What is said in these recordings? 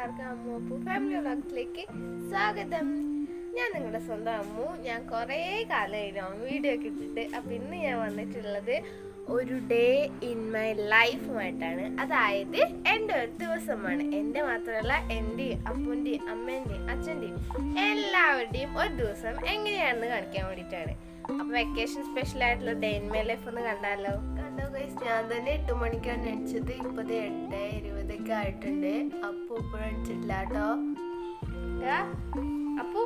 എല്ലാവർക്കും അമ്മു അപ്പു ഫാമിലി വ്ളോഗ്സിലേക്ക് സ്വാഗതം. ഞാൻ നിങ്ങളുടെ സ്വന്തം അമ്മു. ഞാൻ കുറേ കാലമായിരുന്നു വീഡിയോ ഒക്കെ ഇട്ടിട്ട് അപ്പം ഇന്ന് ഞാൻ വന്നിട്ടുള്ളത് ഒരു ഡേ ഇൻ മൈ ലൈഫുമായിട്ടാണ് അതായത് എന്റെ ഒരു ദിവസമാണ്. എന്റെ മാത്രമല്ല എന്റെയും അപ്പന്റെയും അമ്മേന്റെയും അച്ഛന്റെയും എല്ലാവരുടെയും ഒരു ദിവസം എങ്ങനെയാണെന്ന് കാണിക്കാൻ വേണ്ടിയിട്ടാണ്. അപ്പൊ വെക്കേഷൻ സ്പെഷ്യൽ ആയിട്ടുള്ള ഡേ ഇൻ മൈ ലൈഫ് ഒന്ന് കണ്ടാലോ? കണ്ടോ ഗൈസ് ഞാൻ തന്നെ എട്ട് മണിക്കാണ് അടിച്ചത് ഇപ്പത് എട്ട് ഇരുപതൊക്കെ ആയിട്ടുണ്ട്. അപ്പു ഇപ്പോഴും അടിച്ചിട്ടില്ല കേട്ടോ ദാ, അപ്പു.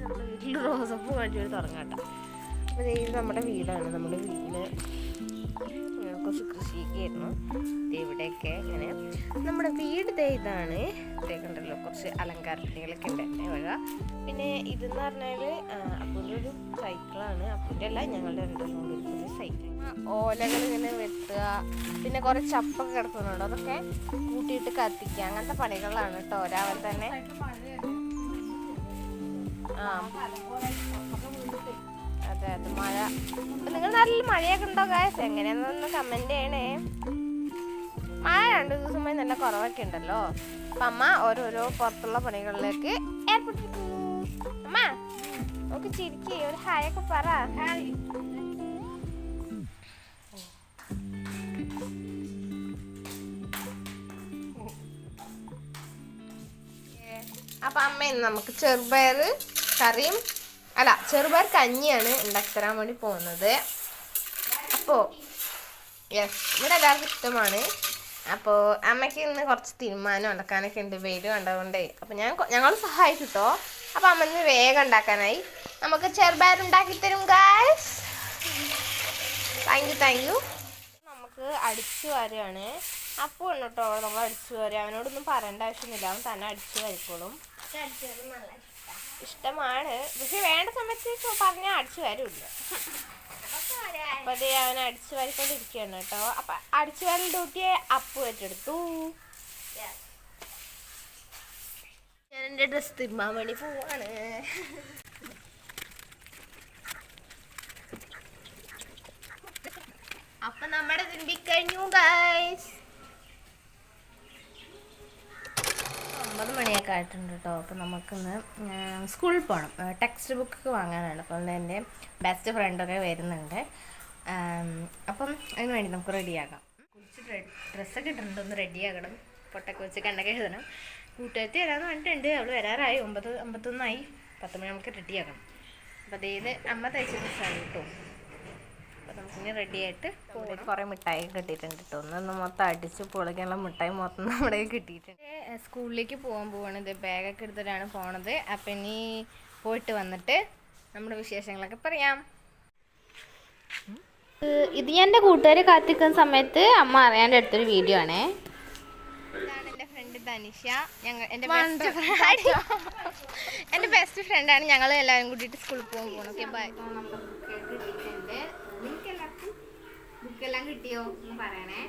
നമ്മുടെ വീട്ടിൽ റോസപ്പൂ കാണിച്ചു തുടങ്ങാട്ടോ. അപ്പൊ ദേ ഇത് നമ്മുടെ വീടാണ്. നമ്മുടെ വീട് കുറച്ച് കൃഷിയൊക്കെ ആയിരുന്നു. ദേ ഇവിടെയൊക്കെ ഇങ്ങനെ നമ്മുടെ വീട് ദേ ഇതാണ്. ഇതേക്കുണ്ടല്ലോ കണ്ടല്ലോ കുറച്ച് അലങ്കാരപ്പണികളൊക്കെ ഉണ്ട്. എന്റെ വഴ പിന്നെ ഇതെന്ന് പറഞ്ഞാൽ അപ്പൂന്റെ ഒരു സൈക്കിളാണ്. അപ്പൂന്റെ അല്ല ഞങ്ങളുടെ രണ്ടു മൂന്ന് ഒരു സൈക്കിൾ ഓലകൾ ഇങ്ങനെ വെട്ടുക. പിന്നെ കുറേ ചപ്പൊക്കെ കിടക്കുന്നുണ്ട്. അതൊക്കെ കൂട്ടിയിട്ട് കത്തിക്കുക. അങ്ങനത്തെ പണികളാണ് കേട്ടോ ഒരാൾ തന്നെ. ആ. അതെ അതെ. മഴ. നിങ്ങൾ നല്ല മഴയൊക്കെ ഉണ്ടോ കാശ് എങ്ങനെയാണെന്നൊന്ന് കമന്റ് ചെയ്യണേ. മഴ രണ്ടു ദിവസമായി നല്ല കുറവൊക്കെ ഉണ്ടല്ലോ. അപ്പൊ അമ്മ ഓരോരോ പുറത്തുള്ള പണികളിലേക്ക് ഏർപ്പെട്ടിരിക്കുന്നു അമ്മ നമുക്ക് ചിരിക്കേ ഒരു ഹായ് ഒക്കെ പറ. അപ്പൊ അമ്മ ഇന്ന് നമുക്ക് ചെറുപയർ കറിയും അല്ല ചെറുപയർ കഞ്ഞിയാണ് ഉണ്ടാക്കി തരാൻ വേണ്ടി പോകുന്നത്. അപ്പോ യെസ് ഇവിടെ എല്ലാവർക്കും ഇഷ്ടമാണ്. അപ്പോൾ അമ്മയ്ക്ക് ഇന്ന് കുറച്ച് തീരുമാനം ഉണ്ടാക്കാനൊക്കെ ഉണ്ട് വെയിൽ കണ്ടതുകൊണ്ടേ അപ്പോൾ ഞാൻ ഞങ്ങൾ സഹായിച്ചു കേട്ടോ അപ്പോൾ അമ്മ ഇന്ന് വേഗം ഉണ്ടാക്കാനായി. നമുക്ക് ചെറുപയർ ഉണ്ടാക്കി തരും guys thank you thank you നമുക്ക് അടിച്ചു വരികയാണ് അപ്പോൾ ഉണ്ട് കേട്ടോ നമ്മൾ അടിച്ചു വരിക അവനോടൊന്നും പറയേണ്ട ആവശ്യമൊന്നുമില്ല അവൻ തന്നെ അടിച്ചു വരിക്കോളും. ഇഷ്ടമാണ്. പക്ഷേ വേണ്ട സമയത്ത് പറഞ്ഞാൽ അടിച്ചു വരില്ല. ദേ അവൻ അടിച്ചു വാരിക്കൊണ്ടിരിക്കുകയാണ് കേട്ടോ. അപ്പൊ അടിച്ചു വാരൽ ഡ്യൂട്ടിയെ അപ്പു ഏറ്റെടുത്തു. ഞാൻ എന്റെ ഡ്രസ് തിരുമ്പാൻ വേണ്ടി പോവാണ്. അപ്പൊ നമ്മുടെ തിരുമ്പിക്കഴിഞ്ഞു ഗൈസ് ഒമ്പത് മണിയൊക്കെ ആയിട്ടുണ്ട് കേട്ടോ. അപ്പോൾ നമുക്കിന്ന് സ്കൂളിൽ പോകണം ടെക്സ്റ്റ് ബുക്കൊക്കെ വാങ്ങാനാണ്. അപ്പോൾ എന്റെ ബെസ്റ്റ് ഫ്രണ്ടൊക്കെ വരുന്നുണ്ട്. അപ്പം അതിന് വേണ്ടി നമുക്ക് റെഡിയാകാം. കുറച്ച് ഡ്രസ്സൊക്കെ ഇട്ടിട്ടുണ്ട് ഒന്ന് റെഡിയാകണം. പൊട്ടൊക്കെ വെച്ച് കണ്ണൊക്കെ എഴുതണം കൂട്ടുകാരത്തി വരാമെന്ന് പറഞ്ഞിട്ടുണ്ട്. അവൾ വരാറായി. ഒമ്പത് അമ്പത്തൊന്നായി. പത്ത് മണി നമുക്ക് റെഡിയാക്കണം അപ്പോൾ അതേത് അമ്മ തയ്ച്ച ഡ്രസ്സാണ് കേട്ടോ. അപ്പോൾ നമുക്കിനി റെഡി ആയിട്ട് പോകും കുറേ മിഠായി കിട്ടിയിട്ടുണ്ട് കേട്ടോ. ഒന്ന് മൊത്തം അടിച്ച് പൊളിക്കാനുള്ള മിഠായി മൊത്തം നമ്മുടെ കിട്ടിയിട്ടുണ്ട്. സ്കൂളിലേക്ക് പോകാൻ പോവാണ്. ഇത് ബാഗൊക്കെ എടുത്തിട്ടാണ് പോണത്. അപ്പം ഇനി പോയിട്ട് വന്നിട്ട് നമ്മുടെ വിശേഷങ്ങളൊക്കെ പറയാം. ഇത് ഞാൻ എന്റെ കൂട്ടുകാരെ കാത്തിക്കുന്ന സമയത്ത് അമ്മ അറിയാണ്ട് എടുത്തൊരു വീഡിയോ ആണേ. ഇതാണ് എന്റെ ഫ്രണ്ട് ധനിഷ ഞങ്ങൾ എന്റെ ബെസ്റ്റ് ഫ്രണ്ട് എന്റെ ബെസ്റ്റ് ഫ്രണ്ടാണ് ഞങ്ങൾ എല്ലാവരും കൂടിട്ട് സ്കൂളിൽ പോകാൻ പോകണം ഓക്കെ ബൈ ബുക്കെല്ലാം കിട്ടിയോ എന്ന് പറയണേ.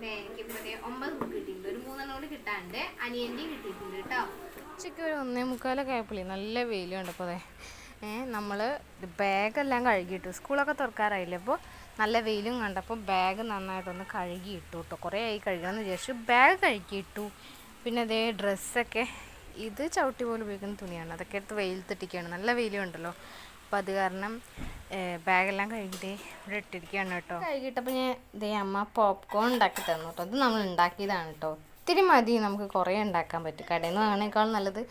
എനിക്ക് എനിക്കിപ്പോ ദേ ഒമ്പത് ബുക്ക് കിട്ടിയിട്ടുണ്ട്. ഒരു മൂന്നെണ്ണം കൂടി കിട്ടാണ്ട് അനിയന്റെയും കിട്ടിയിട്ടുണ്ട് കേട്ടോ. ഉച്ചയ്ക്ക് ഒരു ഒന്നേ മുക്കാലൊക്കെ ആയപ്പോഴേ നല്ല വെയിലുണ്ട് അപ്പോൾ അതെ ഏഹ് നമ്മൾ ബാഗെല്ലാം കഴുകിയിട്ടു. സ്കൂളൊക്കെ തുറക്കാറായില്ലേ അപ്പോൾ നല്ല വെയിലും കണ്ടപ്പോൾ ബാഗ് നന്നായിട്ടൊന്ന് കഴുകി ഇട്ടു കേട്ടോ കുറേ ആയി കഴുകണമെന്ന് വിചാരിച്ചു. ബാഗ് കഴുകിയിട്ടു. പിന്നെ അതേ ഡ്രസ്സൊക്കെ ഇത് ചവിട്ടി പോലെ ഉപയോഗിക്കുന്ന തുണിയാണ്. അതൊക്കെ എടുത്ത് വെയിലത്തിട്ടിരിക്കുകയാണ്. നല്ല വെയിലും ഉണ്ടല്ലോ. അപ്പോൾ അത് കാരണം ബാഗെല്ലാം കഴുകിയിട്ട് ഇവിടെ ഇട്ടിരിക്കുകയാണ് കേട്ടോ. കഴുകിയിട്ടപ്പോൾ ഞാൻ ഇതേ അമ്മ പോപ്കോൺ ഉണ്ടാക്കി തന്നു കേട്ടോ. അത് നമ്മൾ ഉണ്ടാക്കിയതാണ് കേട്ടോ. ഒത്തിരി മതി. നമുക്ക് കുറേ ഉണ്ടാക്കാൻ പറ്റും. കടയിൽ നിന്ന് വാങ്ങണേക്കാളും നല്ലത്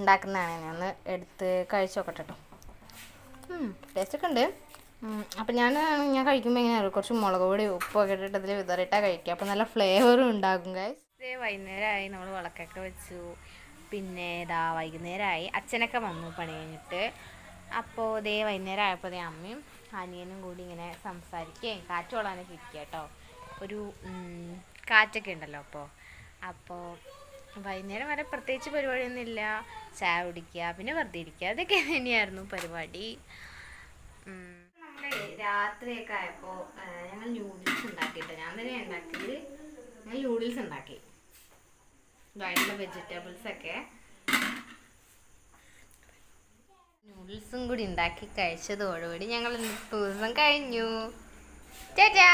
ഉണ്ടാക്കുന്നതാണ്. ഞാൻ ഒന്ന് എടുത്ത് കഴിച്ചു നോക്കട്ടെ കേട്ടോ. ടേസ്റ്റ് ഒക്കെ ഉണ്ട്. അപ്പം ഞാൻ ഞാൻ കഴിക്കുമ്പോൾ എങ്ങനെയാണ് കുറച്ച് മുളക് പൊടി ഉപ്പൊക്കെ ഇട്ടിട്ട് അതിൽ വിതറിയിട്ടാണ് കഴിക്കുക. അപ്പം നല്ല ഫ്ലേവറും ഉണ്ടാകും ഗൈസ് വൈകുന്നേരമായി നമ്മൾ വിളക്കൊക്കെ വെച്ചു. പിന്നെ ഇതാ വൈകുന്നേരമായി അച്ഛനൊക്കെ വന്നു പണി കഴിഞ്ഞിട്ട്. അപ്പോൾ ഇതേ വൈകുന്നേരം ആയപ്പോൾ ദേ അമ്മയും അനിയനും കൂടി ഇങ്ങനെ സംസാരിക്കുകയും കാറ്റ് കൊള്ളാനൊക്കെ ഇരിക്കുക കേട്ടോ. ഒരു കാറ്റൊക്കെ ഉണ്ടല്ലോ അപ്പോൾ അപ്പോൾ വൈകുന്നേരം വരെ പ്രത്യേകിച്ച് പരിപാടിയൊന്നും ഇല്ല. ചായ കുടിക്കുക പിന്നെ വെറുതെ ഇരിക്കുക. അതൊക്കെ തന്നെയായിരുന്നു പരിപാടി. രാത്രിയൊക്കെ ആയപ്പോൾ ഞങ്ങൾ ന്യൂഡിൽസ് ഉണ്ടാക്കിയിട്ട് ഞാൻ തന്നെ ഉണ്ടാക്കിയത് ഞങ്ങൾ ന്യൂഡിൽസ് ഉണ്ടാക്കി. അതിലുള്ള വെജിറ്റബിൾസ് ഒക്കെ. നൂഡിൽസും കൂടി ഉണ്ടാക്കി കഴിച്ചതോടുകൂടി ഞങ്ങൾ ദിവസം കഴിഞ്ഞു. ചേച്ചാ